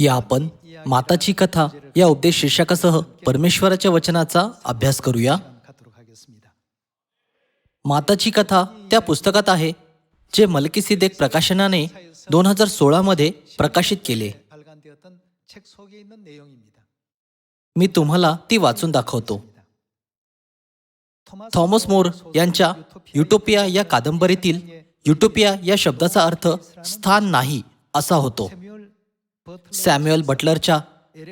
या आपण माताची कथा या उपदेश शीर्षकासह परमेश्वराच्या वचनाचा अभ्यास करूया. माताची कथा त्या पुस्तकात आहे जे मलकी सिद्देक प्रकाशनाने दोन हजार सोळामध्ये प्रकाशित केले. मी तुम्हाला ती वाचून दाखवतो. थॉमस मोर यांच्या युटोपिया या कादंबरीतील युटोपिया या शब्दाचा अर्थ स्थान नाही असा होतो. सॅम्युअल बटलरच्या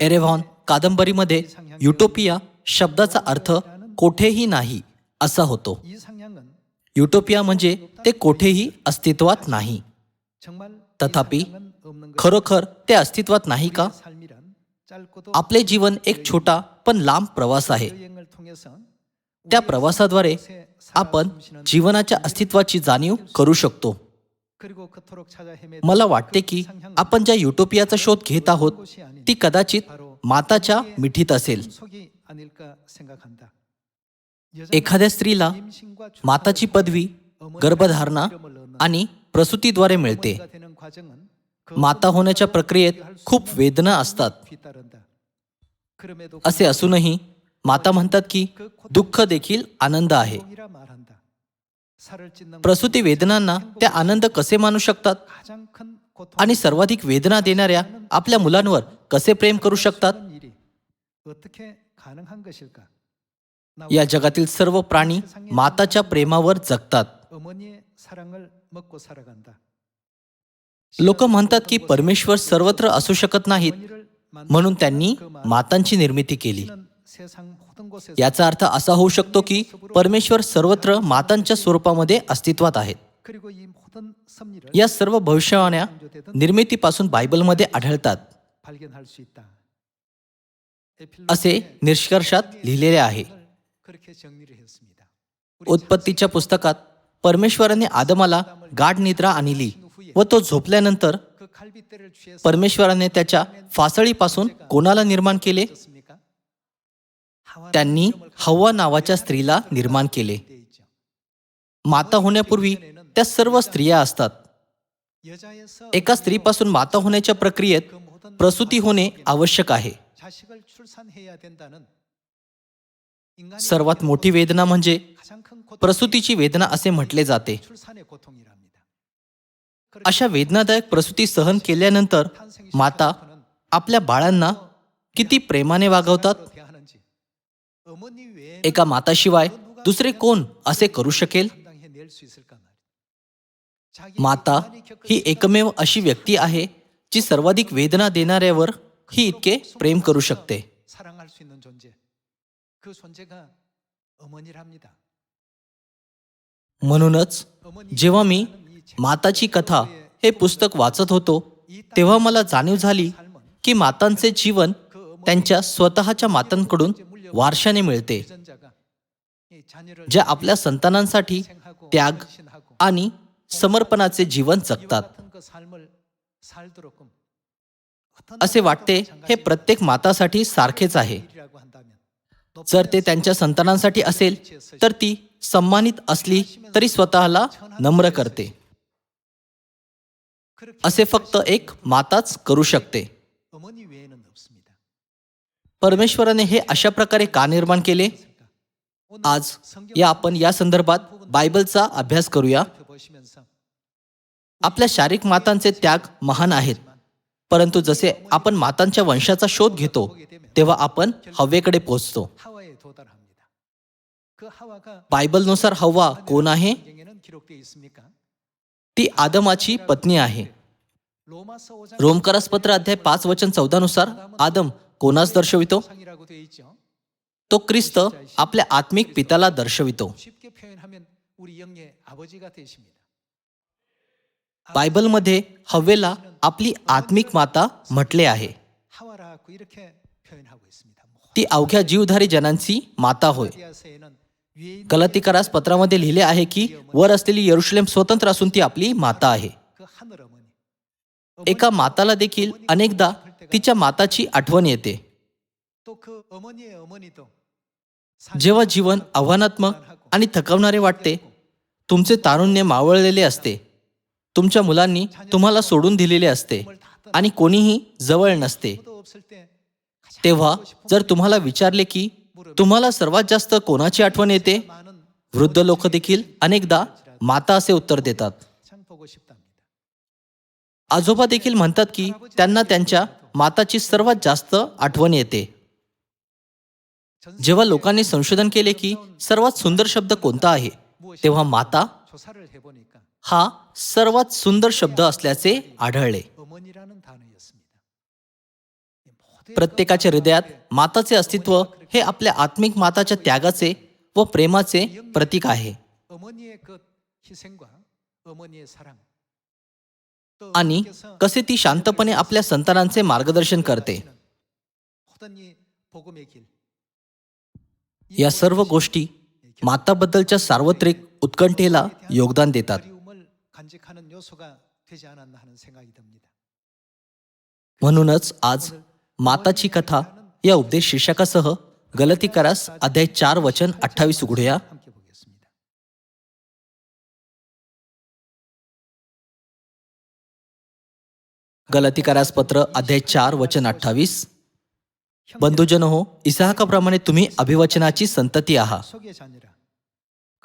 एरेव्हॉन कादंबरीमध्ये युटोपिया शब्दाचा अर्थ कोठेही नाही असा होतो. युटोपिया म्हणजे ते कोठेही अस्तित्वात नाही. तथापि खरोखर ते अस्तित्वात नाही का? आपले जीवन एक छोटा पण लांब प्रवास आहे. त्या प्रवासाद्वारे आपण जीवनाच्या अस्तित्वाची जाणीव करू शकतो. मला वाटते की आपण ज्या युटोपियाचा शोध घेत आहोत ती कदाचित माताच्या मिठीत असेल. एखाद्या स्त्रीला माताची पदवी गर्भधारणा आणि प्रसूतीद्वारे मिळते. माता होण्याच्या प्रक्रियेत खूप वेदना असतात. असे असूनही माता म्हणतात की दुःख देखील आनंद आहे. प्रसूती वेदनांना त्या आनंद कसे मानू शकतात? आणि सर्वाधिक वेदना देणाऱ्या आपल्या मुलांवर कसे प्रेम करू शकतात? या जगातील सर्व प्राणी माताच्या प्रेमावर जगतात. लोक म्हणतात की परमेश्वर सर्वत्र असू शकत नाहीत. म्हणून त्यांनी मातांची निर्मिती केली. याचा अर्थ असा होऊ शकतो की परमेश्वर सर्वत्र मातांच्या स्वरूपामध्ये अस्तित्वात आहेत. या सर्व भविष्यवाण्या निर्मितीपासून बायबलमध्ये आढळतात. असे निष्कर्षात लिहिलेले आहे. उत्पत्तीच्या पुस्तकात परमेश्वराने आदमाला गाढ निद्रा आणली व तो झोपल्यानंतर परमेश्वराने त्याच्या फासळीपासून कोणाला निर्माण केले? त्यांनी हवा नावाच्या स्त्रीला निर्माण केले. माता होण्यापूर्वी त्या सर्व स्त्रिया असतात. एका स्त्रीपासून माता होण्याच्या प्रक्रियेत प्रसूती होणे आवश्यक आहे. सर्वात मोठी वेदना म्हणजे प्रसूतीची वेदना असे म्हटले जाते. अशा वेदनादायक प्रसूती सहन केल्यानंतर माता आपल्या बाळांना किती प्रेमाने वागवतात? एका माताशिवाय दुसरे कोण असे करू शकेल? माता ही एकमेव अशी व्यक्ती आहे जी सर्वाधिक वेदना देणाऱ्यावर ही इतके प्रेम करू शकते. म्हणूनच जेव्हा मी माताची कथा हे पुस्तक वाचत होतो तेव्हा मला जाणीव झाली की मातांचे जीवन त्यांच्या स्वतःच्या मातांकडून वारशाने मिळते. ज्या आपल्या संतानांसाठी त्याग आणि समर्पणाचे जीवन जगतात. असे वाटते हे प्रत्येक मातासाठी सारखेच आहे. जर ते त्यांच्या संतानांसाठी असेल तर ती सम्मानित असली तरी स्वतःला नम्र करते. असे फक्त एक माताच करू शकते. परमेश्वराने हे अशा प्रकारे का निर्माण केले? आज या आपण या संदर्भात बायबलचा अभ्यास करूया. आपल्या शारीरिक मातांचे त्याग महान आहेत. परंतु जसे आपण मातांच्या वंशाचा शोध घेतो तेव्हा आपण हवेकडे पोहोचतो. बायबलनुसार हवा कोण आहे? ती आदमाची पत्नी आहे. रोमकरस पत्र अध्याय पाच वचन चौदा नुसार आदम कोणास दर्शवितो? तो ख्रिस्त आपल्या आत्मिक पित्याला दर्शवितो. बायबलमध्ये हवेला आपली आत्मिक माता म्हटले आहे. ती अवघ्या जीवधारी जनांची माता होय. गलतीकारास पत्रामध्ये लिहिले आहे की वर असलेली यरुशलेम स्वतंत्र असून ती आपली माता आहे. एका माताला देखील अनेकदा तिच्या माताची आठवण येते. जेव्हा जीवन आव्हानात्मक आणि थकवणारे वाटते तुमचे तारुण्य मावळलेले असते. तुमच्या मुलांनी तुम्हाला सोडून दिलेले असते आणि कोणीही जवळ नसते. तेव्हा जर तुम्हाला विचारले की तुम्हाला सर्वात जास्त कोणाची आठवण येते? वृद्ध लोक देखील अनेकदा माता असे उत्तर देतात. आजोबा देखील म्हणतात की त्यांना त्यांच्या माताची सर्वात जास्त आठवण येते. जेव्हा लोकांनी संशोधन केले की सर्वात सुंदर शब्द कोणता आहे तेव्हा माता हा सर्वात सुंदर शब्द असल्याचे आढळले. प्रत्येकाच्या हृदयात माताचे अस्तित्व हे आपल्या आत्मिक माताच्या त्यागाचे व प्रेमाचे प्रतीक आहे. आणि कसे ती शांतपणे आपल्या संतानांचे मार्गदर्शन करते. या सर्व गोष्टी माताबद्दलच्या सार्वत्रिक उत्कंठेला योगदान देतात. म्हणूनच आज माताची कथा या उपदेश शीर्षकासह गलती करास अध्याय चार वचन अठ्ठावीस उघडूया. गलतीकारास पत्र अध्याय चार वचन अठ्ठावीस. बंधुजन हो इसाहकाप्रमाणे तुम्ही अभिवचनाची संतती आहात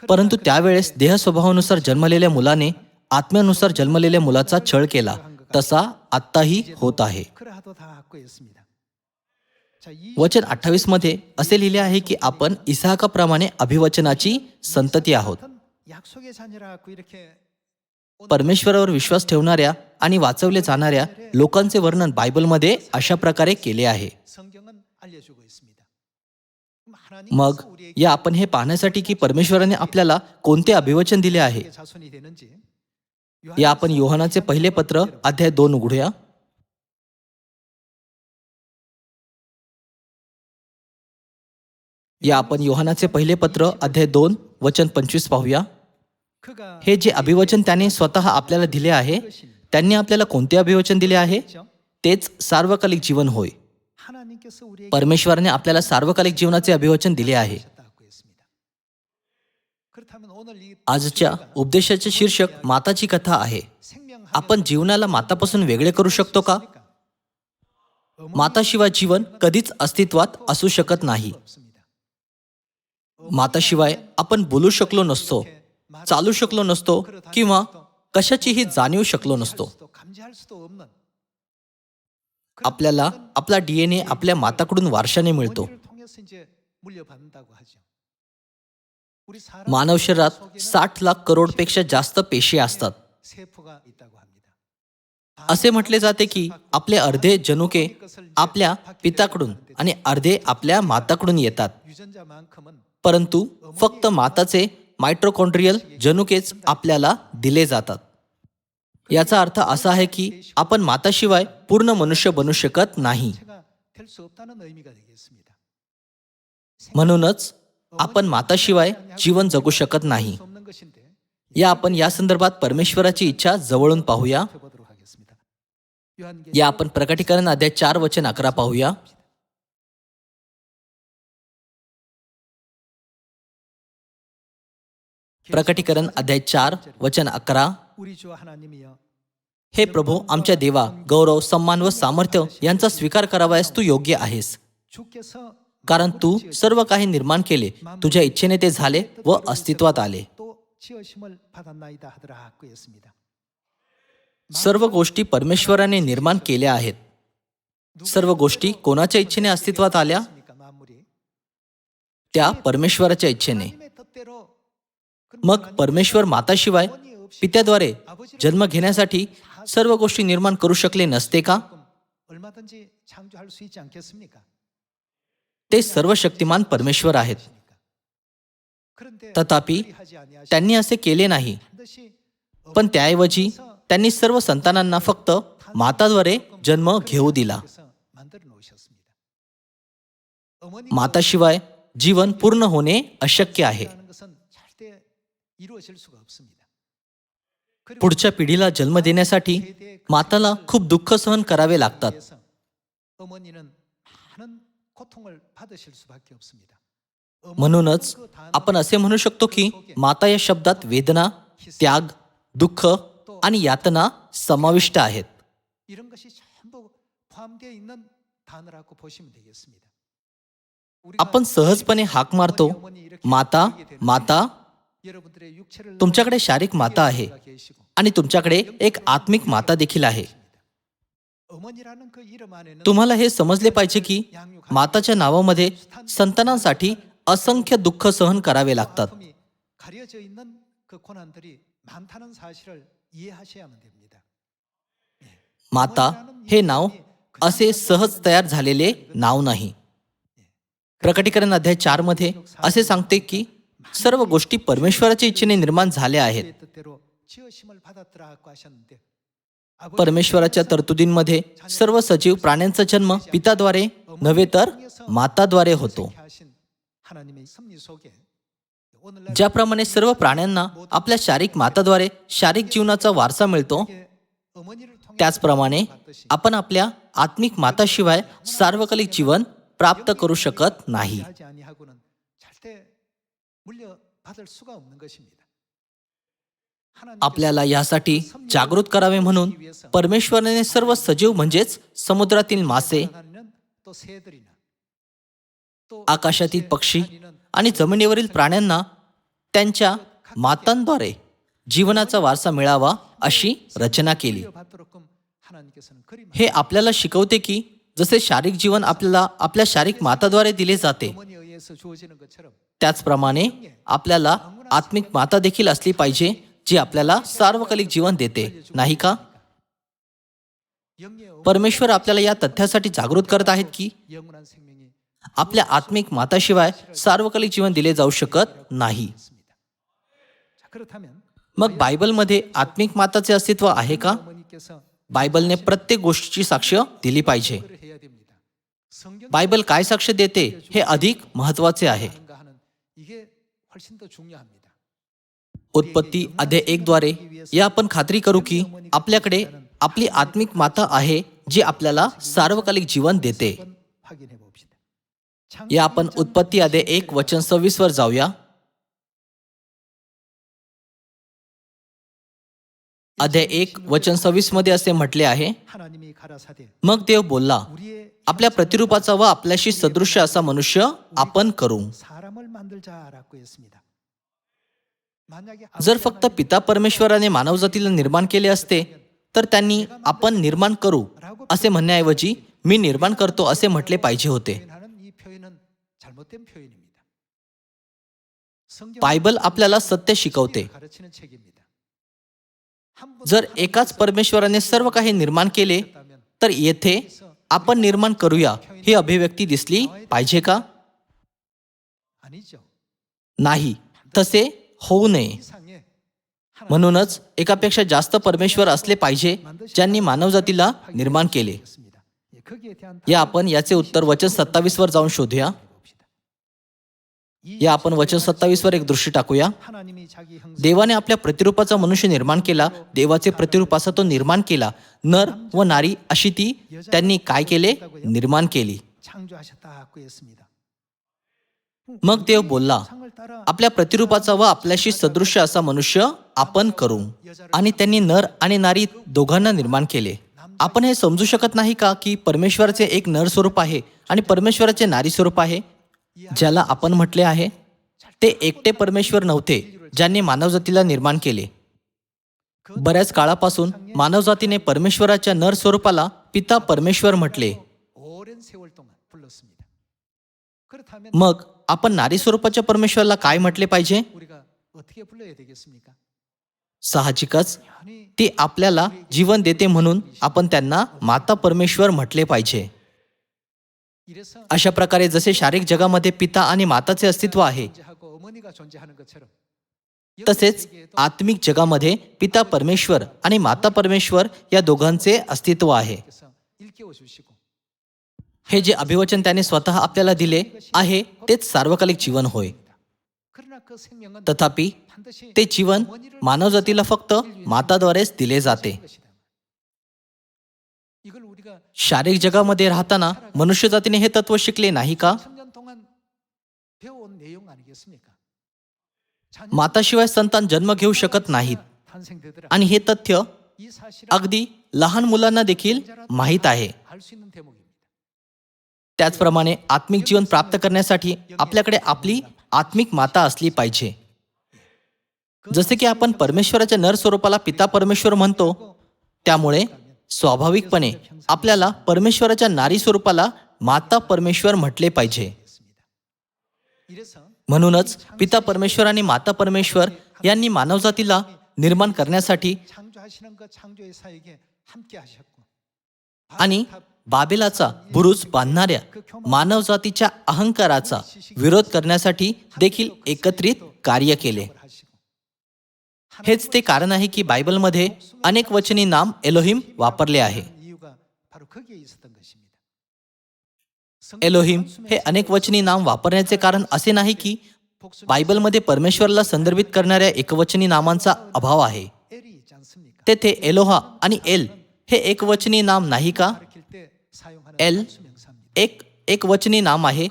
परंतु त्यावेळेस देह स्वभावानुसार जन्मलेल्या मुलाने आत्म्यानुसार जन्मलेल्या मुलाचा छळ केला. तसा आत्ताही होत आहे. वचन अठ्ठावीसमध्ये असे लिहिले आहे की आपण इसाहकाप्रमाणे अभिवचनाची संतती आहोत. परमेश्वरावर विश्वास ठेवणाऱ्या आणि वाचवले जाणाऱ्या लोकांचे वर्णन बायबलमध्ये अशा प्रकारे केले आहे. मग या आपण हे पाहण्यासाठी की परमेश्वराने आपल्याला कोणते अभिवचन दिले आहे? या आपण योहानाचे पहिले पत्र अध्याय दोन उघडूया. या आपण योहानाचे पहिले पत्र अध्याय दोन वचन पंचवीस पाहूया. हे जे अभिवचन त्याने स्वतः आपल्याला दिले आहे त्यांनी आपल्याला कोणते अभिवचन दिले आहे? तेच सार्वकालिक जीवन होय. परमेश्वराने आपल्याला सार्वकालिक जीवनाचे अभिवचन दिले आहे. आजच्या उपदेशाचे शीर्षक माताची कथा आहे. आपण जीवनाला मातापासून वेगळे करू शकतो का? माताशिवाय जीवन कधीच अस्तित्वात असू शकत नाही. माताशिवाय आपण बोलू शकलो नसतो चालू शकलो नसतो किंवा कशाचीही जाणीव शकलो नसतो. आपल्याला आपला डीएनए आपल्या माताकडून वारशाने मिळतो. मानव शरीरात साठ लाख करोडपेक्षा जास्त पेशी असतात. असे म्हटले जाते की आपले अर्धे जनुके आपल्या पिताकडून आणि अर्धे आपल्या माताकडून येतात. परंतु फक्त माताचे मायट्रोकॉन्ड्रियल जनुकेच आपल्याला दिले जातात. याचा अर्थ असा आहे की आपण माताशिवाय पूर्ण मनुष्य बनू शकत नाही. म्हणूनच आपण माताशिवाय जीवन जगू शकत नाही. या आपण या संदर्भात परमेश्वराची इच्छा जवळून पाहूया. या आपण प्रकटीकरण अध्याय चार वचन अकरा पाहूया. प्रकटीकरण अध्याय चार वचन अकरा. हे प्रभू आमच्या देवा गौरव सन्मान व सामर्थ्य यांचा स्वीकार करावयास तू योग्य आहेस. कारण तू सर्व काही निर्माण केले तुझ्या इच्छेने ते झाले व अस्तित्वात आले. सर्व गोष्टी परमेश्वराने निर्माण केल्या आहेत. सर्व गोष्टी कोणाच्या इच्छेने अस्तित्वात आल्या? त्या परमेश्वराच्या इच्छेने. मग परमेश्वर माताशिवाय पित्याद्वारे जन्म घेण्यासाठी सर्व गोष्टी निर्माण करू शकले नसते का? ते सर्व शक्तिमान परमेश्वर आहेत. तथापि त्यांनी असे केले नाही. पण त्याऐवजी त्यांनी सर्व संतानांना फक्त माताद्वारे जन्म घेऊ दिला. माताशिवाय जीवन पूर्ण होणे अशक्य आहे. पुढच्या पिढीला जन्म देण्यासाठी माताला खूप दुःख सहन करावे लागतात. म्हणूनच आपण असे म्हणू शकतो की माता या शब्दात वेदना त्याग दुःख आणि यातना समाविष्ट आहेत. आपण सहजपणे हाक मारतो माता माता तुमच्याकडे शारीरिक माता आहे. आणि तुमच्याकडे एक आत्मिक माता देखील आहे. तुम्हाला हे समजले पाहिजे की माताच्या नावामध्ये संतानांसाठी असंख्य दुःख सहन करावे लागतात. माता हे नाव असे सहज तयार झालेले नाव नाही. प्रकटीकरण अध्याय चारमध्ये असे सांगते की सर्व गोष्टी परमेश्वराच्या इच्छेने निर्माण झाल्या आहेत. परमेश्वराच्या तरतुदींमध्ये सर्व सजीव प्राण्यांचा जन्म पिताद्वारे नव्हे तर माताद्वारे होतो. ज्याप्रमाणे सर्व प्राण्यांना आपल्या शारीरिक माताद्वारे शारीरिक जीवनाचा वारसा मिळतो त्याचप्रमाणे आपण आपल्या आत्मिक माताशिवाय सार्वकालिक जीवन प्राप्त करू शकत नाही. आपल्याला यासाठी जागृत करावे म्हणून परमेश्वराने सर्व सजीव म्हणजेच समुद्रातील मासे आकाशातील पक्षी आणि जमिनीवरील प्राण्यांना त्यांच्या मातांद्वारे जीवनाचा वारसा मिळावा अशी रचना केली. हे आपल्याला शिकवते की जसे शारीरिक जीवन आपल्याला आपल्या शारीरिक माताद्वारे दिले जाते त्याचप्रमाणे आपल्याला आत्मिक माता देखील असली पाहिजे जी आपल्याला सार्वकालिक जीवन देते. नाही का? परमेश्वर आपल्याला या तथ्यासाठी जागृत करत आहेत की आपल्या आत्मिक माताशिवाय सार्वकालिक जीवन दिले जाऊ शकत नाही. मग बायबलमध्ये आत्मिक माताचे अस्तित्व आहे का? बायबलने प्रत्येक गोष्टीची साक्ष दिली पाहिजे. बायबल काय साक्ष देते हे अधिक महत्त्वाचे आहे. उत्पत्ती अध्याय एक द्वारे या आपण खात्री करू की आपल्याकडे आपली आत्मिक माता आहे जी आपल्याला सार्वकालिक जीवन देते. या आपण उत्पत्ती अध्याय एक वचन सव्वीस वर जाऊया. अध्याय एक वचन सव्वीसमध्ये असे म्हटले आहे मग देव बोलला आपल्या प्रतिरूपाचा व आपल्याशी सदृश असा मनुष्य आपण करू. जर फक्त पिता परमेश्वराने मानवजातीला निर्माण केले असते तर त्यांनी आपण निर्माण करू असे म्हणण्याऐवजी मी निर्माण करतो असे म्हटले पाहिजे होते. बायबल आपल्याला सत्य शिकवते. जर एकाच परमेश्वराने सर्व काही निर्माण केले तर येथे आपण निर्माण करूया ही अभिव्यक्ती दिसली पाहिजे का? नाही तसे होऊ नये. म्हणूनच एकापेक्षा जास्त परमेश्वर असले पाहिजे ज्यांनी मानवजातीला निर्माण केले. या आपण याचे उत्तर वचन सत्तावीस वर जाऊन शोधूया. या आपण वचन सत्तावीस वर एक दृष्टी टाकूया. देवाने आपल्या प्रतिरूपाचा मनुष्य निर्माण केला देवाचे प्रतिरूपाचा तो निर्माण केला. नर व नारी अशी ती त्यांनी काय केले? निर्माण केली. मग देव बोलला आपल्या प्रतिरूपाचा व आपल्याशी सदृश असा मनुष्य आपण करू. आणि त्यांनी नर आणि नारी दोघांना निर्माण केले. आपण हे समजू शकत नाही का की परमेश्वराचे एक नर स्वरूप आहे आणि परमेश्वराचे नारी स्वरूप आहे? ज्याला आपण म्हटले आहे ते एकटे परमेश्वर नव्हते ज्यांनी मानवजातीला निर्माण केले. बऱ्याच काळापासून मानवजातीने परमेश्वराच्या नर स्वरूपाला पिता परमेश्वर म्हटले. मग आपण नारी स्वरूपाच्या परमेश्वराला काय म्हटले पाहिजे? साहजिकच ती आपल्याला जीवन देते म्हणून आपण त्यांना माता परमेश्वर म्हटले पाहिजे. अशा प्रकारे जसे शारीरिक जगामध्ये पिता आणि माताचे अस्तित्व आहे तसेच आत्मिक जगामध्ये पिता परमेश्वर आणि माता परमेश्वर या दोघांचे अस्तित्व आहे. हे जे अभिवचन त्याने स्वतः आपल्याला दिले आहे तेच सार्वकालिक जीवन होय. तथापि ते जीवन मानवजातीला फक्त माताद्वारेच दिले जाते. शारीरिक जगामध्ये राहताना मनुष्यजातीने हे तत्व शिकले नाही का? माताशिवाय संतान जन्म घेऊ शकत नाहीत. आणि हे तथ्य अगदी लहान मुलांना देखील माहीत आहे. त्याचप्रमाणे आत्मिक जीवन प्राप्त करण्यासाठी आपल्याकडे आपली आत्मिक माता असली पाहिजे. जसे की आपण परमेश्वराच्या नर स्वरूपाला पिता परमेश्वर म्हणतो त्यामुळे स्वाभाविकपणे आपल्याला परमेश्वराच्या नारी स्वरूपाला माता परमेश्वर म्हटले पाहिजे. म्हणूनच पिता परमेश्वर आणि माता परमेश्वर यांनी मानवजातीला निर्माण करण्यासाठी आणि बाबेलाचा बुरुज बांधणाऱ्या मानवजातीच्या अहंकाराचा विरोध करण्यासाठी देखील एकत्रित कार्य केले. हेच ते कारण आहे की बायबलमध्ये अनेक वचनी नाम एलोहिम वापरले आहे. एलोहिम हे अनेक वचनी नाम वापरण्याचे कारण असे नाही की बायबलमध्ये परमेश्वरला संदर्भित करणाऱ्या एकवचनी नामांचा अभाव आहे. तेथे एलोहा आणि एल हे एकवचनी नाम नाही का? एल एक एकवचनी नाम आहे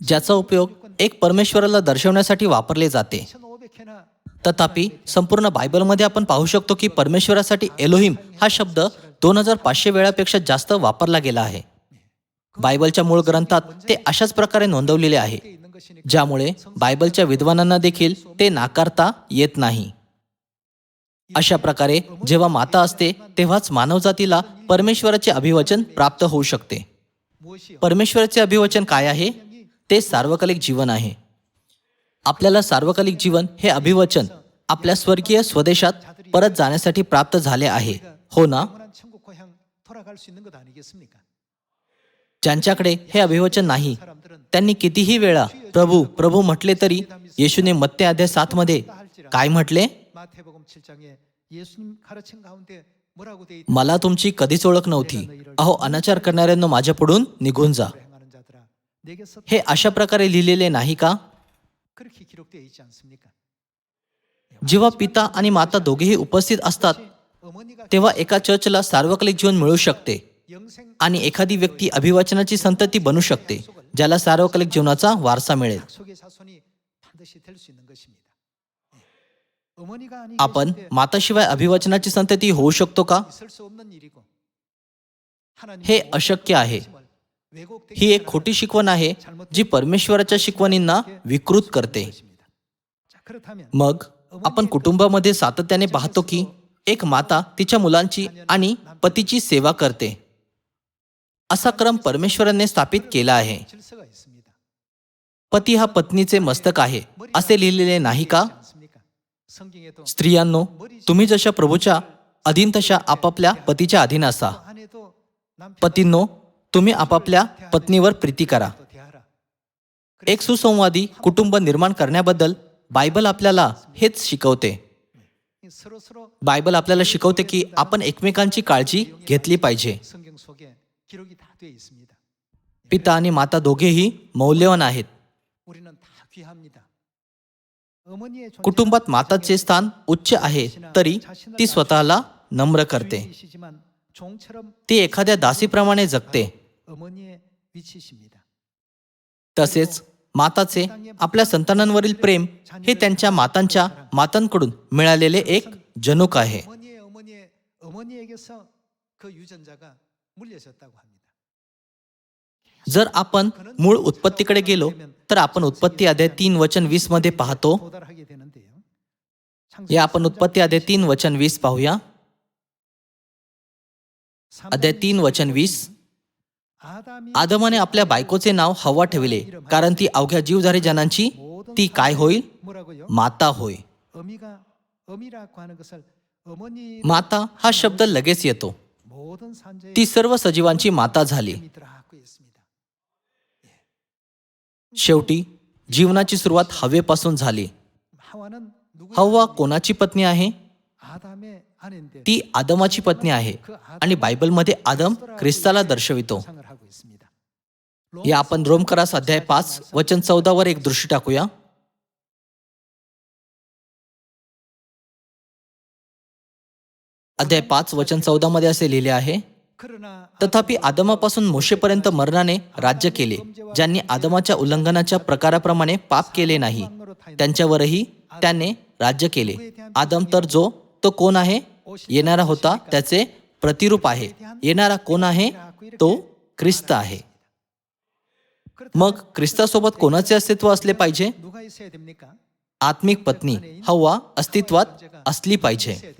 ज्याचा उपयोग एक परमेश्वराला दर्शवण्यासाठी वापरले जाते. तथापि संपूर्ण बायबलमध्ये आपण पाहू शकतो की परमेश्वरासाठी एलोहिम हा शब्द दोन हजार पाचशे वेळापेक्षा जास्त वापरला गेला आहे. बायबलच्या मूळ ग्रंथात ते अशाच प्रकारे नोंदवलेले आहे ज्यामुळे बायबलच्या विद्वानांना देखील ते नाकारता येत नाही. अशा प्रकारे जेव्हा माता असते तेव्हाच मानवजातीला परमेश्वराचे अभिवचन प्राप्त होऊ शकते. परमेश्वराचे अभिवचन काय आहे? ते सार्वकालिक जीवन आहे. आपल्याला सार्वकालिक जीवन हे अभिवचन आपल्या स्वर्गीय स्वदेशात परत जाण्यासाठी प्राप्त झाले आहे. हो ना? ज्यांच्याकडे हे अभिवचन नाही त्यांनी कितीही वेळा प्रभू प्रभू म्हटले तरी येशूने मत्ते अध्याय सात मध्ये काय म्हटले? मला तुमची कधीच ओळख नव्हती. अहो अनाचार करणाऱ्यांना माझ्या पुढून निघून जा. हे अशा प्रकारे लिहिलेले नाही का? जेव्हा पिता आणि माता दोघेही उपस्थित असतात तेव्हा एका चर्चला सार्वकालिक जीवन मिळू शकते आणि एखादी व्यक्ती अभिवाचनाची संतती बनू शकते ज्याला सार्वकालिक जीवनाचा वारसा मिळेल. आपण माताशिवाय अभिवाचनाची संतती होऊ शकतो का? हे अशक्य आहे. ही एक खोटी शिकवण आहे जी परमेश्वराच्या शिकवणींना विकृत करते. मग आपण कुटुंबामध्ये सातत्याने पाहतो की एक माता तिच्या मुलांची आणि पतीची सेवा करते. असा क्रम परमेश्वराने स्थापित केला आहे. पती हा पत्नीचे मस्तक आहे असे लिहिलेले नाही का? स्त्रियांनो तुम्ही जशा प्रभूच्या अधीन तशा आपापल्या पतीच्या अधीन असा. पतींनो तुम्ही आपापल्या पत्नीवर प्रीती करा. एक सुसंवादी कुटुंब निर्माण करण्याबद्दल बायबल आपल्याला हेच शिकवते. बायबल आपल्याला शिकवते की आपण एकमेकांची काळजी घेतली पाहिजे. पिता आणि माता दोघेही मौल्यवान आहेत. कुटुंबात माताचे स्थान उच्च आहे तरी ती स्वतःला नम्र करते. ती एखाद्या दासीप्रमाणे जगते. तसेच माताचे आपल्या संतानांवरील प्रेम हे त्यांच्या मातांच्या मातांकडून मिळालेले एक जनुक आहे. जर आपण मूळ उत्पत्तीकडे गेलो तर आपण उत्पत्ती अध्याय तीन वचन वीसमध्ये पाहतो. या आपण उत्पत्ती आधे तीन वचन वीस पाहूया. अध्याय तीन वचन वीस. आदमाने आपल्या बायकोचे नाव हवा ठेवले कारण ती अवघ्या जीवधारी जनांची ती काय होईल? माता होय. माता हा शब्द लगेच येतो. ती सर्व सजीवांची माता झाली. शेवटी जीवनाची सुरुवात हवेपासून झाली. हवा कोणाची पत्नी आहे? ती आदमाची पत्नी आहे आणि बायबलमध्ये आदम ख्रिस्ताला दर्शवितो. या आपण रोमकरास अध्याय पाच वचन चौदावर एक दृष्टी टाकूया. अध्याय पाच वचन चौदा मध्ये असे लिहिले आहे तथापि आदमापासून मोशेपर्यंत मरणाने राज्य केले ज्यांनी आदमाच्या उल्लंघनाच्या प्रकाराप्रमाणे पाप केले नाही त्यांच्यावरही त्याने राज्य केले. आदम तर जो तो कोण आहे? येणारा होता त्याचे प्रतिरूप आहे. येणारा कोण आहे? तो ख्रिस्त आहे. मग ख्रिस्तासोबत कोणाचे अस्तित्व असले पाहिजे? आत्मिक पत्नी हवा अस्तित्वात असली पाहिजे.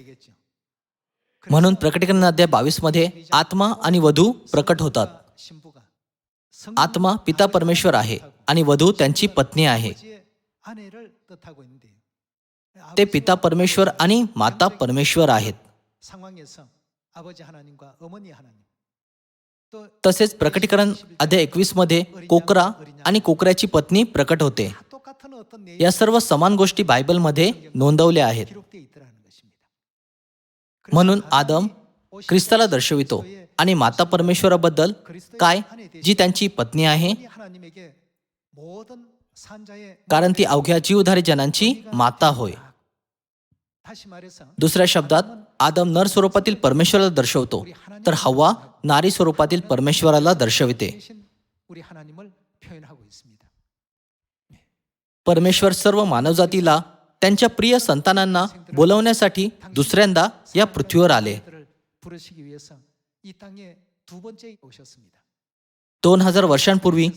म्हणून प्रकटीकरण अध्याय बावीसमध्ये आत्मा आणि वधू प्रकट होतात. आत्मा पिता परमेश्वर आहे आणि वधू त्यांची पत्नी आहे. ते पिता परमेश्वर आणि माता परमेश्वर आहेत. तसेच प्रकटीकरण अध्याय एकवीसमध्ये कोकरा आणि कोकऱ्याची पत्नी प्रकट होते. या सर्व समान गोष्टी बायबलमध्ये नोंदवल्या आहेत. म्हणून आदम ख्रिस्ताला दर्शवितो आणि माता परमेश्वराबद्दल काय? जी त्यांची पत्नी आहे? कारण ती अवघ्या जीवधारी जनांची माता होय. दुसऱ्या शब्दात आदम नर स्वरूपातील परमेश्वराला दर्शवतो. तर हवा नारी स्वरूपातील परमेश्वराला दर्शविते. परमेश्वर सर्व मानवजातीला त्यांच्या प्रिय संतानांना बोलवण्यासाठी दुसऱ्यांदा या पृथ्वीवर आले. दोन हजार वर्षांपूर्वी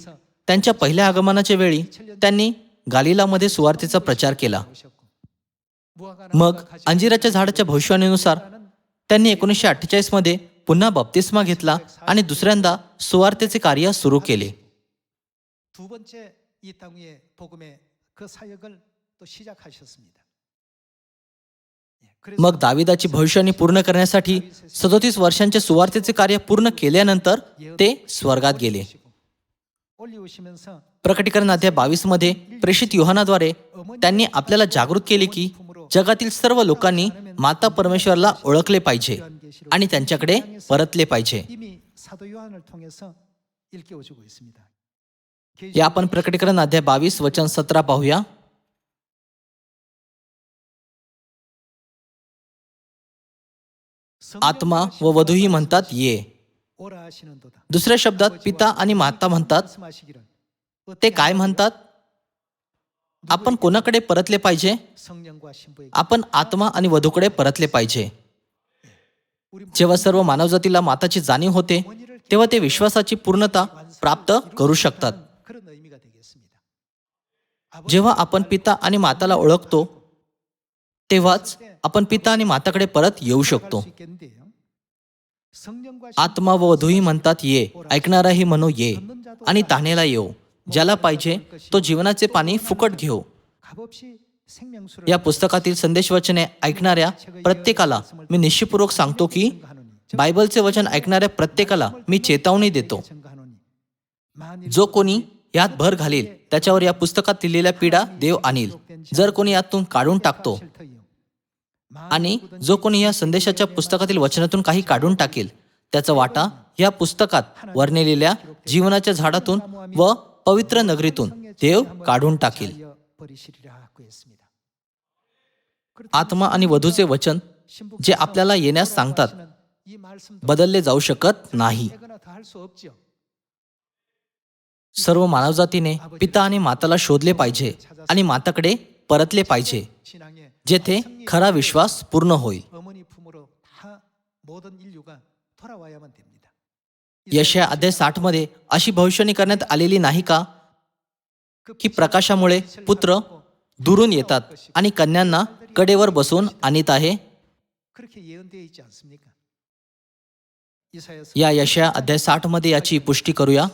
त्यांच्या पहिल्या आगमनाच्या वेळी त्यांनी गालिलामध्ये सुवार्थेचा प्रचार केला. मग अंजिराच्या झाडाच्या भविष्यवाणीनुसार त्यांनी एकोणीसशे अठ्ठेचाळीसमध्ये पुन्हा बप्तिस्मा घेतला आणि दुसऱ्यांदा सुवार्तेचे कार्य सुरू केले. मग दाविदाची भविष्यवाणी पूर्ण करण्यासाठी सदोतीस वर्षांचे सुवार्तेचे कार्य पूर्ण केल्यानंतर ते स्वर्गात गेले. प्रकटीकरण अध्याय बावीसमध्ये प्रेषित युहानाद्वारे त्यांनी आपल्याला जागृत केले की जगातील सर्व लोकांनी माता परमेश्वरला ओळखले पाहिजे आणि त्यांच्याकडे परतले पाहिजे. आपण प्रकटीकरण अध्याय बावीस वचन सतरा पाहूया. आत्मा व वधूही म्हणतात ये दुसऱ्या शब्दात पिता आणि माता म्हणतात ते काय म्हणतात? आपण कोणाकडे परतले पाहिजे? आपण आत्मा आणि वधूकडे परतले पाहिजे. जेव्हा सर्व मानवजातीला माताची जाणीव होते तेव्हा ते विश्वासाची पूर्णता प्राप्त करू शकतात. जेव्हा आपण पिता आणि माताला ओळखतो तेव्हाच आपण पिता आणि माताकडे परत येऊ शकतो. आत्मा व वधूही म्हणतात ये ऐकणाराही म्हणू ये आणि तानेला येऊ. ज्याला पाहिजे तो जीवनाचे पाणी फुकट घेऊ या पुस्तकातील संदेश वचने ऐकणाऱ्या प्रत्येकाला मी निश्चितपूर्वक सांगतो की बायबलचे वचन ऐकणाऱ्या प्रत्येकाला मी चेतावणी देतो. जो कोणी यात भर घालील त्याच्यावर या पुस्तकात दिलेल्या पीडा देव आणील. जर कोणी यातून काढून टाकतो आणि जो कोणी या संदेशाच्या पुस्तकातील वचनातून काही काढून टाकेल त्याचा वाटा या पुस्तकात वर्णिलेल्या जीवनाच्या झाडातून व पवित्र नगरीतून देव काढून टाकेल आत्मा आणि वधूचे वचन जे आपल्याला येण्यास सांगतात बदलले जाऊ शकत नाही सर्व मानवजातीने पिता आणि माताला शोधले पाहिजे आणि माताकडे परतले पाहिजे जेथे खरा विश्वास पूर्ण होईल 모든 인류가 돌아와야만 됩니다. यशया अध्याय साठमध्ये अशी भविष्यवाणी करण्यात आलेली नाही का? की प्रकाशामुळे पुत्र दुरून येतात आणि कन्यांना कडेवर बसून आणीत आहे? या यशया अध्याय साठमध्ये याची पुष्टी करूया.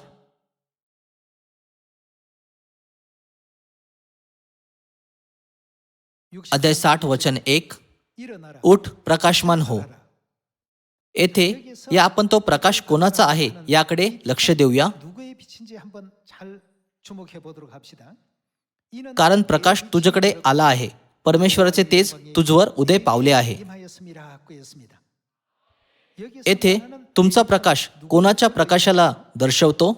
अध्याय साठ वचन एक उठ प्रकाशमान हो. येथे या आपण तो प्रकाश कोणाचा आहे याकडे लक्ष देऊया. कारण प्रकाश तुझ्याकडे आला आहे. परमेश्वराचे तेज तुझवर उदय पावले आहे. येथे तुमचा प्रकाश कोणाच्या प्रकाशाला दर्शवतो?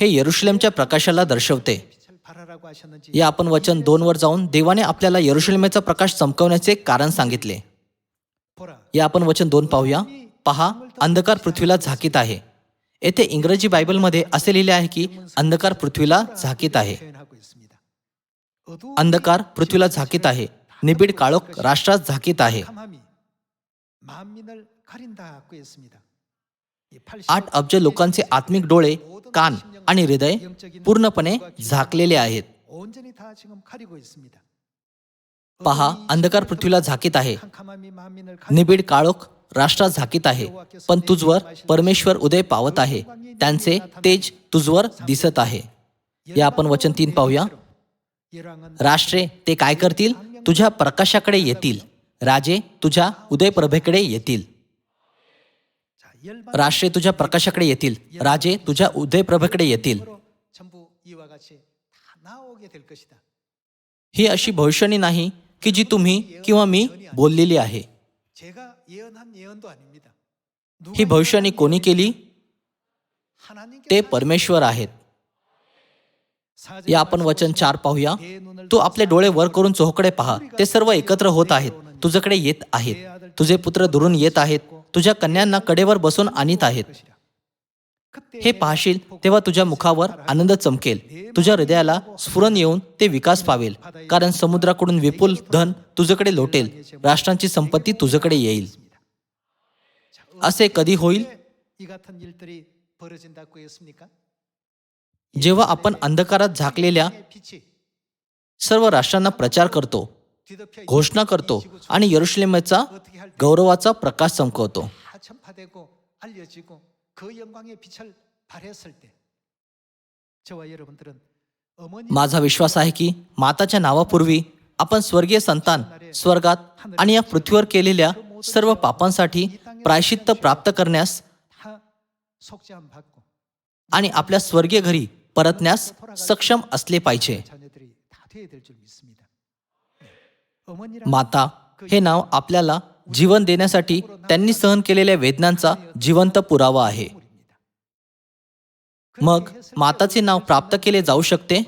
हे यरुशलेमच्या प्रकाशाला दर्शवते. या आपण वचन दोन वर जाऊन देवाने आपल्याला यरुशलेमेचा प्रकाश चमकवण्याचे कारण सांगितले. या आपण वचन दोन पाहूया. पहा अंधकार पृथ्वीला झाकीत आहे. येथे इंग्रजी बायबलमध्ये असे लिहिले आहे की अंधकार पृथ्वीला झाकीत आहे. अंधकार पृथ्वीला झाकीत आहे. निबिड काळोख राष्ट्रात झाकीत आहे. आठ अब्ज लोकांचे आत्मिक डोळे कान आणि हृदय पूर्णपणे झाकलेले आहेत. पहा अंधकार पृथ्वीला झाकीत आहे. निबिड काळोख राष्ट्रात झाकीत आहे. पण तुझवर परमेश्वर उदय पावत आहे. त्यांचे तेज तुझवर दिसत आहे. या आपण वचन तीन पाहूया. राष्ट्रे ते काय करतील? तुझ्या प्रकाशाकडे येतील. राजे तुझ्या उदयप्रभेकडे येतील. राष्ट्रे तुझ्या प्रकाशाकडे येतील. राजे तुझ्या उदयप्रभेकडे येतील. ही अशी भविष्यणी नाही की जी तुम्ही किंवा मी बोललेली आहे. ही भविष्यवाणी कोणी केली? ते परमेश्वर आहेत. या आपण वचन चार पाहूया. तू आपले डोळे वर करून चोहकडे पहा. ते सर्व एकत्र होत आहेत. तुझ्याकडे येत आहेत. तुझे पुत्र दुरून येत आहेत. तुझ्या कन्यांना कडेवर बसून आणीत आहेत. हे पाहशील तेव्हा तुझ्या मुखावर आनंद चमकेल. तुझ्या हृदयाला स्फुरण येऊन ते विकास पावेल. कारण समुद्राकडून विपुल धन तुझ्याकडे लोटेल. राष्ट्रांची संपत्ती तुझ्याकडे येईल. असे कधी होईल? जेव्हा आपण अंधकारात झाकलेल्या सर्व राष्ट्रांना प्रचार करतो घोषणा करतो आणि यरुशलेमचा गौरवाचा प्रकाश चमकवतो. माझा विश्वास आहे की माताच्या नावापूर्वी आपण स्वर्गीय संतान स्वर्गात आणि या पृथ्वीवर केलेल्या सर्व पापांसाठी प्रायशित्त प्राप्त करण्यास आणि आपल्या स्वर्गीय घरी परतण्यास सक्षम असले पाहिजे. माता हे नाव आपल्याला जीवन देण्यासाठी त्यांनी सहन केलेल्या वेदनांचा जिवंत पुरावा आहे. मग माताचे नाव प्राप्त केले जाऊ शकते?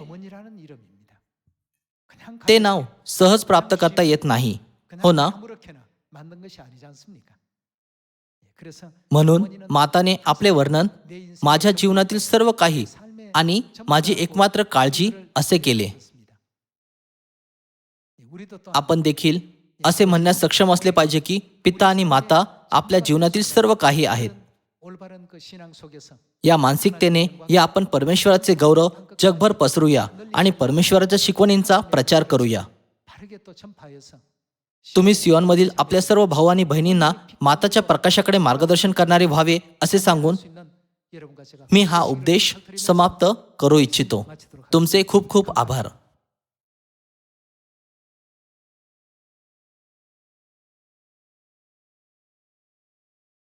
ते नाव सहज प्राप्त करता येत नाही. हो ना? म्हणून माताने आपले वर्णन माझ्या जीवनातील सर्व काही आणि माझी एकमात्र काळजी असे केले. आपण देखील असे म्हणण्यास सक्षम असले पाहिजे की पिता आणि माता आपल्या जीवनातील सर्व काही आहेत. या मानसिकतेने या आपण परमेश्वराचे गौरव जगभर पसरूया आणि परमेश्वराच्या शिकवणींचा प्रचार करूया. तुम्ही सिओनमधील आपल्या सर्व भाऊ आणि बहिणींना माताच्या प्रकाशाकडे मार्गदर्शन करणारे व्हावे असे सांगून मी हा उपदेश समाप्त करू इच्छितो. तुमचे खूप खूप आभार.